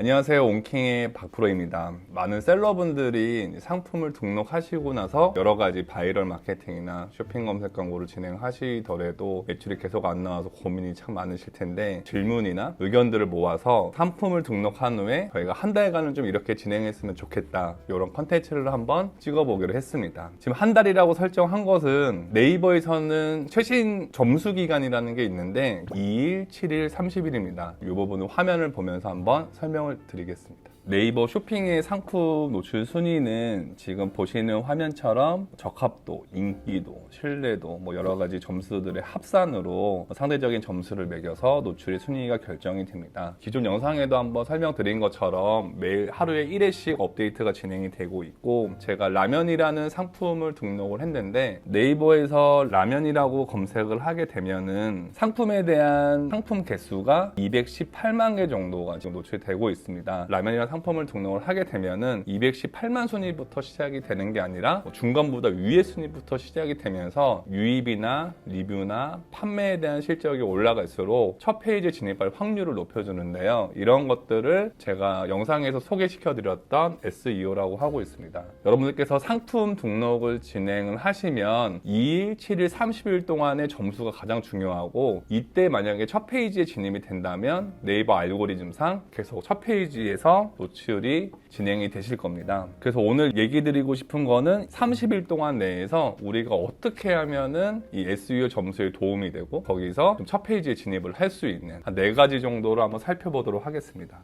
안녕하세요. 온킹의 박프로입니다. 많은 셀러분들이 상품을 등록하시고 나서 여러 가지 바이럴 마케팅이나 쇼핑 검색 광고를 진행하시더라도 매출이 계속 안 나와서 고민이 참 많으실 텐데 질문이나 의견들을 모아서 상품을 등록한 후에 저희가 한 달간은 좀 이렇게 진행했으면 좋겠다. 이런 컨텐츠를 한번 찍어보기로 했습니다. 지금 한 달이라고 설정한 것은 네이버에서는 최신 점수 기간이라는 게 있는데 2일, 7일, 30일입니다. 이 부분은 화면을 보면서 한번 설명을 드리겠습니다. 네이버 쇼핑의 상품 노출 순위는 지금 보시는 화면처럼 적합도, 인기도, 신뢰도 뭐 여러 가지 점수들의 합산으로 상대적인 점수를 매겨서 노출의 순위가 결정이 됩니다. 기존 영상에도 한번 설명드린 것처럼 매일 하루에 1회씩 업데이트가 진행이 되고 있고 제가 라면이라는 상품을 등록을 했는데 네이버에서 라면이라고 검색을 하게 되면은 상품에 대한 상품 개수가 218만 개 정도가 지금 노출되고 있습니다. 라면이라는 상품 을 등록을 하게 되면은 218만 순위부터 시작이 되는 게 아니라 뭐 중간보다 위의 순위부터 시작이 되면서 유입이나 리뷰나 판매에 대한 실적이 올라갈수록 첫 페이지에 진입할 확률을 높여주는데요. 이런 것들을 제가 영상에서 소개시켜 드렸던 SEO라고 하고 있습니다. 여러분들께서 상품 등록을 진행을 하시면 2일, 7일, 30일 동안의 점수가 가장 중요하고 이때 만약에 첫 페이지에 진입이 된다면 네이버 알고리즘상 계속 첫 페이지에서 노출이 진행이 되실 겁니다. 그래서 오늘 얘기 드리고 싶은 거는 30일 동안 내에서 우리가 어떻게 하면은 이 SEO 점수에 도움이 되고 거기서 좀첫 페이지에 진입을 할 수 있는 한 네 가지 정도로 한번 살펴보도록 하겠습니다.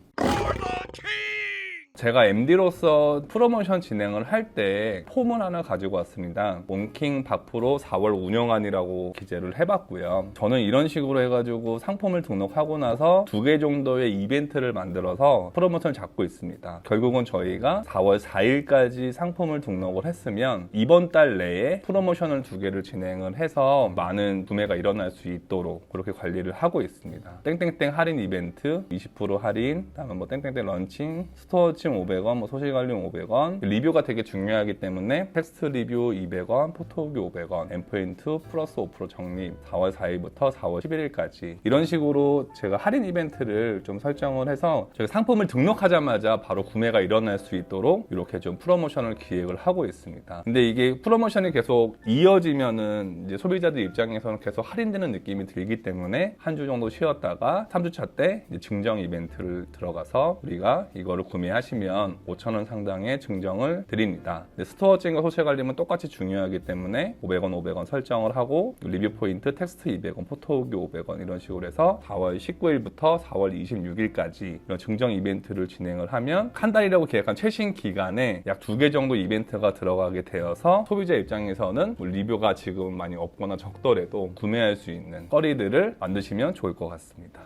제가 MD로서 프로모션 진행을 할 때 폼을 하나 가지고 왔습니다. 몬킹 박프로 4월 운영안이라고 기재를 해봤고요. 저는 이런 식으로 해가지고 상품을 등록하고 나서 두 개 정도의 이벤트를 만들어서 프로모션을 잡고 있습니다. 결국은 저희가 4월 4일까지 상품을 등록을 했으면 이번 달 내에 프로모션을 두 개를 진행을 해서 많은 구매가 일어날 수 있도록 그렇게 관리를 하고 있습니다. 땡땡땡 할인 이벤트 20% 할인, 다음에 뭐 땡땡땡 런칭, 스토어 침 500원, 뭐 관련 500원. 리뷰가 되게 중요하기 때문에 텍스트 리뷰 200원, 포토기 500원, 엠포인트 플러스 5% 적립 4월 4일부터 4월 11일까지 이런 식으로 제가 할인 이벤트를 좀 설정을 해서 저희 상품을 등록하자마자 바로 구매가 일어날 수 있도록 이렇게 좀 프로모션을 기획을 하고 있습니다. 근데 이게 프로모션이 계속 이어지면은 이제 소비자들 입장에서는 계속 할인되는 느낌이 들기 때문에 한 주 정도 쉬었다가 3주차 때 증정 이벤트를 들어가서 우리가 이거를 구매하시면 5,000원 상당의 증정을 드립니다. 근데 스토어 증과 소셜 관리는 똑같이 중요하기 때문에 500원, 500원 설정을 하고 리뷰 포인트, 텍스트 200원, 포토기 500원 이런 식으로 해서 4월 19일부터 4월 26일까지 이런 증정 이벤트를 진행을 하면 한 달이라고 계획한 최신 기간에 약 두 개 정도 이벤트가 들어가게 되어서 소비자 입장에서는 뭐 리뷰가 지금 많이 없거나 적더라도 구매할 수 있는 거리들을 만드시면 좋을 것 같습니다.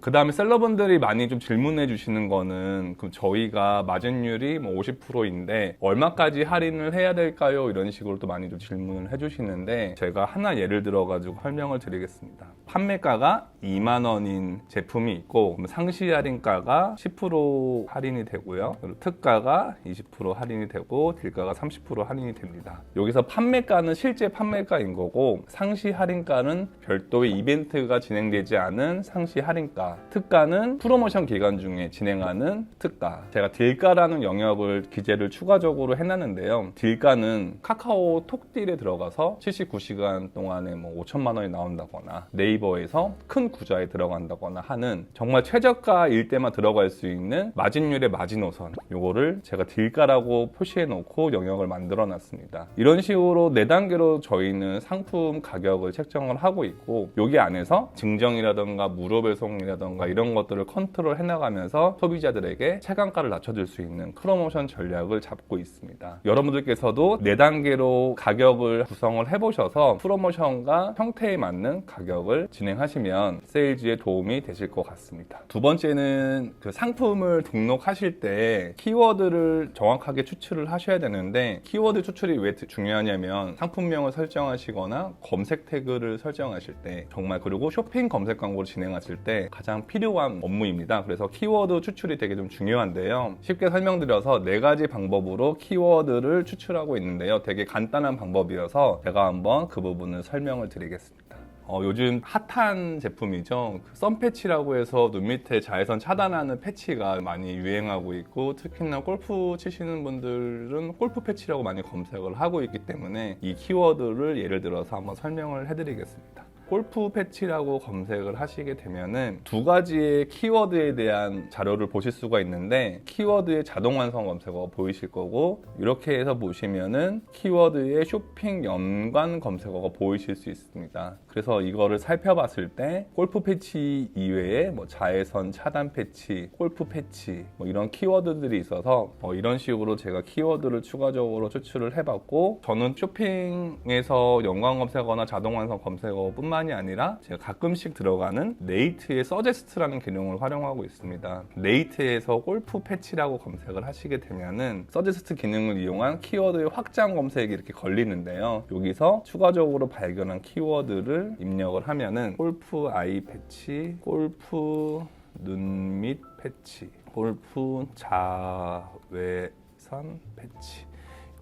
그 다음에 셀러분들이 많이 좀 질문해 주시는 거는 그럼 저희가 마진율이 뭐 50%인데 얼마까지 할인을 해야 될까요? 이런 식으로 또 많이 좀 질문을 해 주시는데 제가 하나 예를 들어 가지고 설명을 드리겠습니다. 판매가가 2만 원인 제품이 있고 상시 할인가가 10% 할인이 되고요. 그리고 특가가 20% 할인이 되고 딜가가 30% 할인이 됩니다. 여기서 판매가는 실제 판매가인 거고 상시 할인가는 별도의 이벤트가 진행되지 않은 상시 할인가 특가는 프로모션 기간 중에 진행하는 특가. 제가 딜가라는 영역을 기재를 추가적으로 해놨는데요. 딜가는 카카오 톡딜에 들어가서 79시간 동안에 뭐 5천만 원이 나온다거나 네이버에서 큰 구좌에 들어간다거나 하는 정말 최저가일 때만 들어갈 수 있는 마진율의 마지노선. 요거를 제가 딜가라고 표시해 놓고 영역을 만들어 놨습니다. 이런 식으로 네 단계로 저희는 상품 가격을 책정을 하고 있고 여기 안에서 증정이라던가 무료 배송이라던가 이런 것들을 컨트롤 해나가면서 소비자들에게 체감가를 낮춰줄 수 있는 프로모션 전략을 잡고 있습니다. 여러분들께서도 네 단계로 가격을 구성을 해보셔서 프로모션과 형태에 맞는 가격을 진행하시면 세일즈에 도움이 되실 것 같습니다. 두 번째는 그 상품을 등록하실 때 키워드를 정확하게 추출을 하셔야 되는데 키워드 추출이 왜 중요하냐면 상품명을 설정하시거나 검색 태그를 설정하실 때 정말 그리고 쇼핑 검색 광고를 진행하실 때 가장 필요한 업무입니다. 그래서 키워드 추출이 되게 좀 중요한데요. 쉽게 설명드려서 네 가지 방법으로 키워드를 추출하고 있는데요. 되게 간단한 방법이어서 제가 한번 그 부분을 설명을 드리겠습니다. 어, 요즘 핫한 제품이죠. 그 썬패치라고 해서 눈 밑에 자외선 차단하는 패치가 많이 유행하고 있고 특히나 골프 치시는 분들은 골프 패치라고 많이 검색을 하고 있기 때문에 이 키워드를 예를 들어서 한번 설명을 해드리겠습니다. 골프 패치라고 검색을 하시게 되면은 두 가지의 키워드에 대한 자료를 보실 수가 있는데 키워드의 자동 완성 검색어가 보이실 거고 이렇게 해서 보시면은 키워드의 쇼핑 연관 검색어가 보이실 수 있습니다. 그래서 이거를 살펴봤을 때 골프 패치 이외에 뭐 자외선 차단 패치, 골프 패치 뭐 이런 키워드들이 있어서 뭐 이런 식으로 제가 키워드를 추가적으로 추출을 해봤고 저는 쇼핑에서 연관 검색어나 자동 완성 검색어뿐만 이 아니라 제가 가끔씩 들어가는 네이트의 서제스트라는 기능을 활용하고 있습니다. 네이트에서 골프 패치라고 검색을 하시게 되면은 서제스트 기능을 이용한 키워드의 확장 검색이 이렇게 걸리는데요. 여기서 추가적으로 발견한 키워드를 입력을 하면은 골프 아이 패치, 골프 눈 밑 패치, 골프 자외선 패치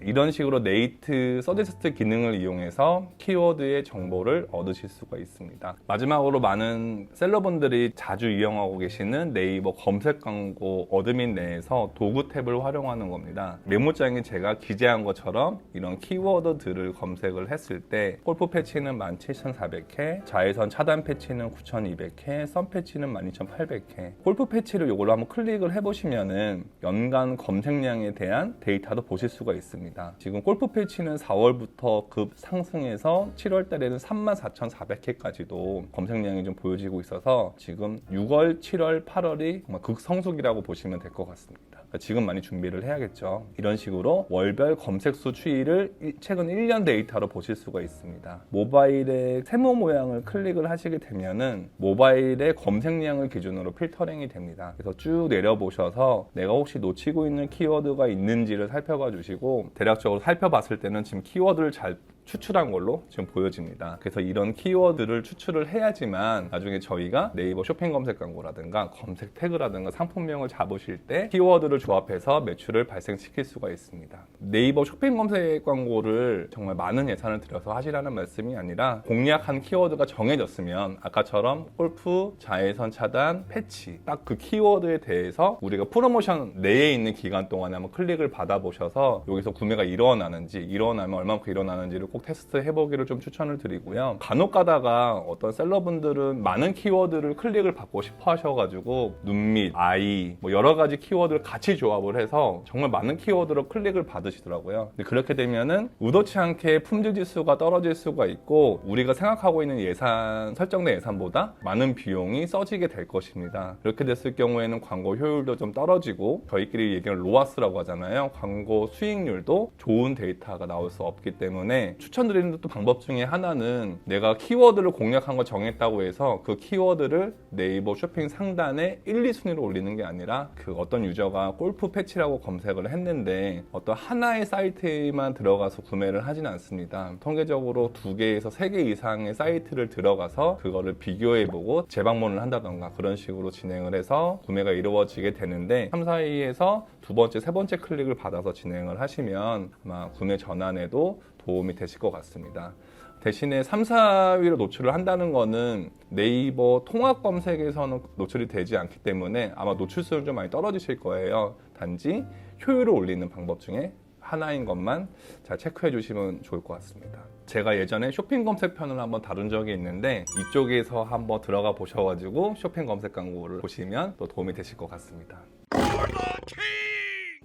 이런 식으로 네이트 서제스트 기능을 이용해서 키워드의 정보를 얻으실 수가 있습니다. 마지막으로 많은 셀러분들이 자주 이용하고 계시는 네이버 검색 광고 어드민 내에서 도구 탭을 활용하는 겁니다. 메모장에 제가 기재한 것처럼 이런 키워드들을 검색을 했을 때 골프 패치는 17,400회, 자외선 차단 패치는 9,200회, 선 패치는 12,800회. 골프 패치를 이걸로 한번 클릭을 해보시면은 연간 검색량에 대한 데이터도 보실 수가 있습니다. 지금 골프 패치는 4월부터 급 상승해서 7월 달에는 34,400회까지도 검색량이 좀 보여지고 있어서 지금 6월, 7월, 8월이 정말 극성수기라고 보시면 될 것 같습니다. 그러니까 지금 많이 준비를 해야겠죠. 이런 식으로 월별 검색수 추이를 일- 최근 1년 데이터로 보실 수가 있습니다. 모바일의 세모 모양을 클릭을 하시게 되면은 모바일의 검색량을 기준으로 필터링이 됩니다. 그래서 쭉 내려보셔서 내가 혹시 놓치고 있는 키워드가 있는지를 살펴봐 주시고 대략적으로 살펴봤을 때는 지금 키워드를 잘 추출한 걸로 지금 보여집니다. 그래서 이런 키워드를 추출을 해야지만 나중에 저희가 네이버 쇼핑 검색 광고라든가 검색 태그라든가 상품명을 잡으실 때 키워드를 조합해서 매출을 발생시킬 수가 있습니다. 네이버 쇼핑 검색 광고를 정말 많은 예산을 들여서 하시라는 말씀이 아니라 공략한 키워드가 정해졌으면 아까처럼 골프, 자외선 차단, 패치 딱 그 키워드에 대해서 우리가 프로모션 내에 있는 기간 동안에 한번 클릭을 받아보셔서 여기서 구매가 일어나는지 일어나면 얼마만큼 일어나는지를 꼭 테스트 해보기를 좀 추천을 드리고요. 간혹 가다가 어떤 셀러분들은 많은 키워드를 클릭을 받고 싶어 하셔가지고 눈밑, 아이 뭐 여러 가지 키워드를 같이 조합을 해서 정말 많은 키워드로 클릭을 받으시더라고요. 근데 그렇게 되면은 의도치 않게 품질 지수가 떨어질 수가 있고 우리가 생각하고 있는 예산 설정된 예산보다 많은 비용이 써지게 될 것입니다. 이렇게 됐을 경우에는 광고 효율도 좀 떨어지고 저희끼리 얘기하는 로아스라고 하잖아요. 광고 수익률도 좋은 데이터가 나올 수 없기 때문에 추천드리는 또 방법 중에 하나는 내가 키워드를 공략한 거 정했다고 해서 그 키워드를 네이버 쇼핑 상단에 1, 2순위로 올리는 게 아니라 그 어떤 유저가 골프 패치라고 검색을 했는데 어떤 하나의 사이트에만 들어가서 구매를 하진 않습니다. 통계적으로 두 개에서 세 개 이상의 사이트를 들어가서 그거를 비교해보고 재방문을 한다던가 그런 식으로 진행을 해서 구매가 이루어지게 되는데 3, 4위에서 두 번째, 세 번째 클릭을 받아서 진행을 하시면 아마 구매 전환에도 도움이 되실 것 같습니다. 대신에 3, 4위로 노출을 한다는 거는 네이버 통합 검색에서는 노출이 되지 않기 때문에 아마 노출수는 좀 많이 떨어지실 거예요. 단지 효율을 올리는 방법 중에 하나인 것만 잘 체크해 주시면 좋을 것 같습니다. 제가 예전에 쇼핑 검색 편을 한번 다룬 적이 있는데 이쪽에서 한번 들어가 보셔가지고 쇼핑 검색 광고를 보시면 또 도움이 되실 것 같습니다.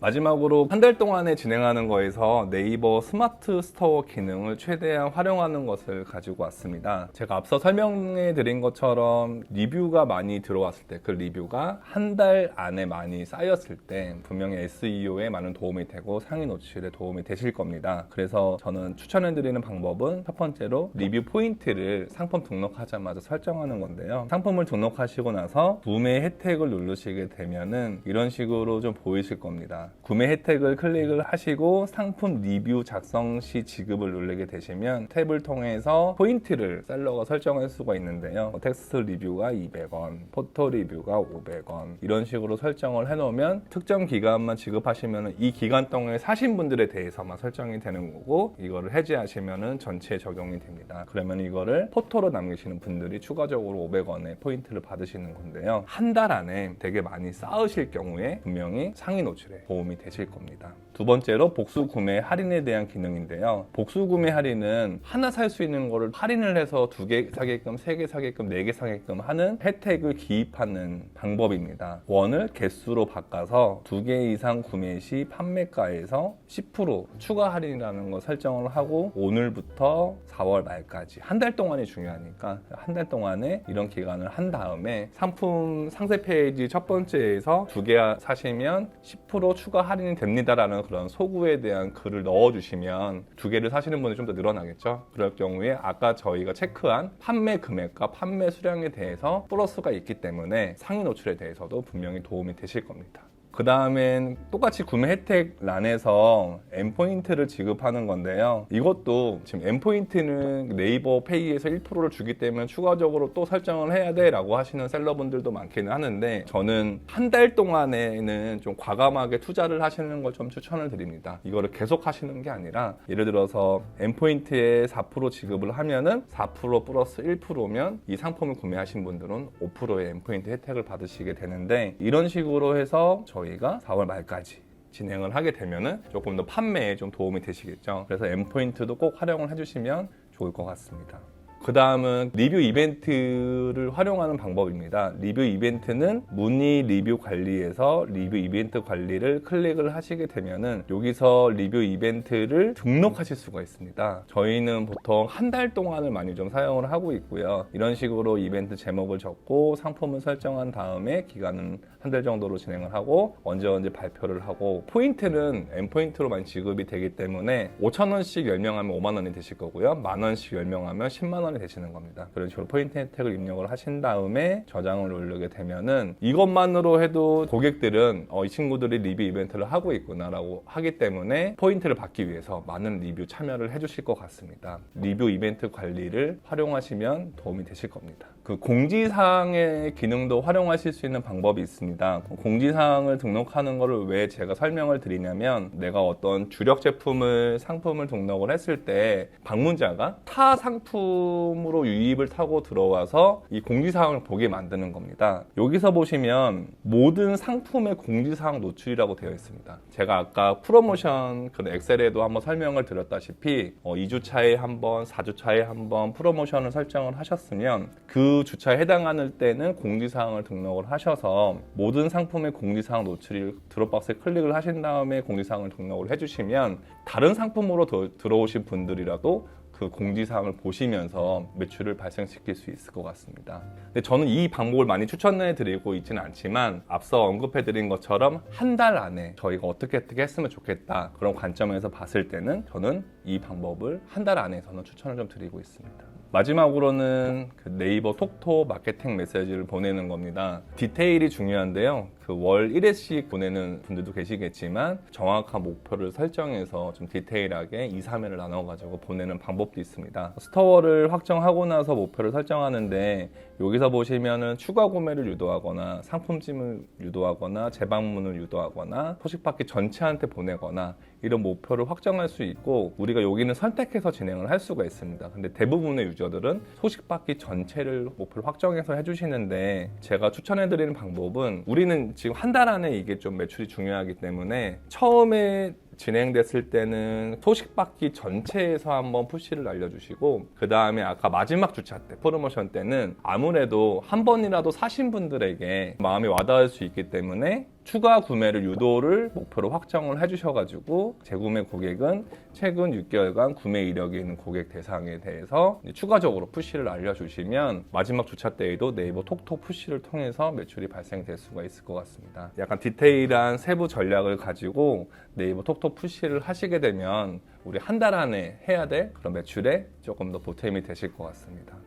마지막으로 한 달 동안에 진행하는 거에서 네이버 스마트 스토어 기능을 최대한 활용하는 것을 가지고 왔습니다. 제가 앞서 설명해 드린 것처럼 리뷰가 많이 들어왔을 때 그 리뷰가 한 달 안에 많이 쌓였을 때 분명히 SEO에 많은 도움이 되고 상위 노출에 도움이 되실 겁니다. 그래서 저는 추천해 드리는 방법은 첫 번째로 리뷰 포인트를 상품 등록하자마자 설정하는 건데요. 상품을 등록하시고 나서 구매 혜택을 누르시게 되면은 이런 식으로 좀 보이실 겁니다. 구매 혜택을 클릭을 하시고 상품 리뷰 작성 시 지급을 누르게 되시면 탭을 통해서 포인트를 셀러가 설정할 수가 있는데요. 뭐 텍스트 리뷰가 200원, 포토 리뷰가 500원 이런 식으로 설정을 해놓으면 특정 기간만 지급하시면 이 기간 동안에 사신 분들에 대해서만 설정이 되는 거고 이거를 해지하시면 전체에 적용이 됩니다. 그러면 이거를 포토로 남기시는 분들이 추가적으로 500원의 포인트를 받으시는 건데요. 한 달 안에 되게 많이 쌓으실 경우에 분명히 상위 노출에 도움이 되실 겁니다. 두 번째로 복수 구매 할인에 대한 기능인데요. 복수 구매 할인은 하나 살 수 있는 거를 할인을 해서 두 개 사게끔, 세 개 사게끔, 네 개 사게끔 하는 혜택을 기입하는 방법입니다. 원을 개수로 바꿔서 두 개 이상 구매 시 판매가에서 10% 추가 할인이라는 거 설정을 하고 오늘부터 4월 말까지 한 달 동안이 중요하니까 한 달 동안에 이런 기간을 한 다음에 상품 상세 페이지 첫 번째에서 두 개 사시면 10% 추가 할인이 됩니다라는 그런 소구에 대한 글을 넣어주시면 두 개를 사시는 분이 좀 더 늘어나겠죠. 그럴 경우에 아까 저희가 체크한 판매 금액과 판매 수량에 대해서 플러스가 있기 때문에 상위 노출에 대해서도 분명히 도움이 되실 겁니다. 그 다음엔 똑같이 구매 혜택 란에서 M포인트를 지급하는 건데요. 이것도 지금 M포인트는 네이버 페이에서 1%를 주기 때문에 추가적으로 또 설정을 해야 돼 라고 하시는 셀러분들도 많기는 하는데 저는 한 달 동안에는 좀 과감하게 투자를 하시는 걸 좀 추천을 드립니다. 이거를 계속 하시는 게 아니라 예를 들어서 M포인트에 4% 지급을 하면은 4% 플러스 1%면 이 상품을 구매하신 분들은 5%의 M포인트 혜택을 받으시게 되는데 이런 식으로 해서 저희 가 4월 말까지 진행을 하게 되면은 조금 더 판매에 좀 도움이 되시겠죠. 그래서 M 포인트도 꼭 활용을 해주시면 좋을 것 같습니다. 그 다음은 리뷰 이벤트를 활용하는 방법입니다. 리뷰 이벤트는 문의 리뷰 관리에서 리뷰 이벤트 관리를 클릭을 하시게 되면은 여기서 리뷰 이벤트를 등록하실 수가 있습니다. 저희는 보통 한 달 동안을 많이 좀 사용을 하고 있고요. 이런 식으로 이벤트 제목을 적고 상품을 설정한 다음에 기간은 한 달 정도로 진행을 하고 언제 언제 발표를 하고 포인트는 M 포인트로 많이 지급이 되기 때문에 5천 원씩 10명 하면 5만 원이 되실 거고요. 만 원씩 10명 하면 10만 원이 되시는 겁니다. 그런 식으로 포인트 혜택을 입력을 하신 다음에 저장을 누르게 되면은 이것만으로 해도 고객들은 어, 이 친구들이 리뷰 이벤트를 하고 있구나라고 하기 때문에 포인트를 받기 위해서 많은 리뷰 참여를 해주실 것 같습니다. 리뷰 이벤트 관리를 활용하시면 도움이 되실 겁니다. 그 공지사항의 기능도 활용하실 수 있는 방법이 있습니다. 공지사항을 등록하는 거를 왜 제가 설명을 드리냐면 내가 어떤 주력 제품을 상품을 등록을 했을 때 방문자가 타 상품으로 유입을 타고 들어와서 이 공지사항을 보게 만드는 겁니다. 여기서 보시면 모든 상품의 공지사항 노출이라고 되어 있습니다. 제가 아까 프로모션 그 엑셀에도 한번 설명을 드렸다시피 어, 2주차에 한 번, 4주차에 한 번 프로모션을 설정을 하셨으면 그 주차에 해당하는 때는 공지사항을 등록을 하셔서 모든 상품의 공지사항 노출이 드롭박스에 클릭을 하신 다음에 공지사항을 등록을 해주시면 다른 상품으로 더- 들어오신 분들이라도 그 공지사항을 보시면서 매출을 발생시킬 수 있을 것 같습니다. 근데 저는 이 방법을 많이 추천해 드리고 있지는 않지만 앞서 언급해 드린 것처럼 한 달 안에 저희가 어떻게 어떻게 했으면 좋겠다 그런 관점에서 봤을 때는 저는 이 방법을 한 달 안에서는 추천을 좀 드리고 있습니다. 마지막으로는 그 네이버 톡톡 마케팅 메시지를 보내는 겁니다. 디테일이 중요한데요. 그 월 1회씩 보내는 분들도 계시겠지만 정확한 목표를 설정해서 좀 디테일하게 2, 3회를 나눠가지고 보내는 방법도 있습니다. 스토어를 확정하고 나서 목표를 설정하는데 여기서 보시면은 추가 구매를 유도하거나 상품찜을 유도하거나 재방문을 유도하거나 소식받기 전체한테 보내거나 이런 목표를 확정할 수 있고 우리가 여기는 선택해서 진행을 할 수가 있습니다. 근데 대부분의 유저들은 소식 받기 전체를 목표를 확정해서 해주시는데 제가 추천해드리는 방법은 우리는 지금 한 달 안에 이게 좀 매출이 중요하기 때문에 처음에 진행됐을 때는 소식 받기 전체에서 한번 푸시를 알려주시고 그 다음에 아까 마지막 주차 때 프로모션 때는 아무래도 한 번이라도 사신 분들에게 마음이 와닿을 수 있기 때문에 추가 구매를 유도를 목표로 확정을 해주셔가지고 재구매 고객은 최근 6개월간 구매 이력이 있는 고객 대상에 대해서 추가적으로 푸시를 알려주시면 마지막 주차 때에도 네이버 톡톡 푸시를 통해서 매출이 발생될 수가 있을 것 같습니다. 약간 디테일한 세부 전략을 가지고 네이버 톡톡 푸시를 하시게 되면 우리 한 달 안에 해야 될 그런 매출에 조금 더 보탬이 되실 것 같습니다.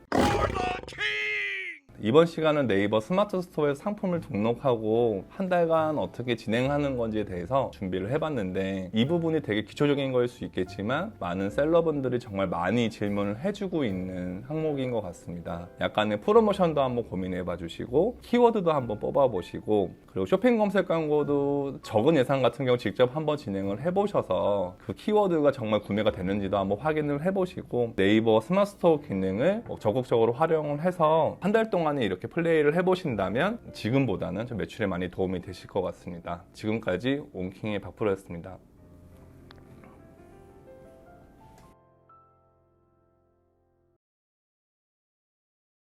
이번 시간은 네이버 스마트 스토어에 상품을 등록하고 한 달간 어떻게 진행하는 건지에 대해서 준비를 해봤는데 이 부분이 되게 기초적인 거일 수 있겠지만 많은 셀러분들이 정말 많이 질문을 해주고 있는 항목인 것 같습니다. 약간의 프로모션도 한번 고민해봐 주시고 키워드도 한번 뽑아보시고 그리고 쇼핑 검색 광고도 적은 예산 같은 경우 직접 한번 진행을 해보셔서 그 키워드가 정말 구매가 되는지도 한번 확인을 해보시고 네이버 스마트 스토어 기능을 뭐 적극적으로 활용을 해서 한 달 동안에 이렇게 플레이를 해보신다면 지금보다는 좀 매출에 많이 도움이 되실 것 같습니다. 지금까지 온킹의 박프로였습니다.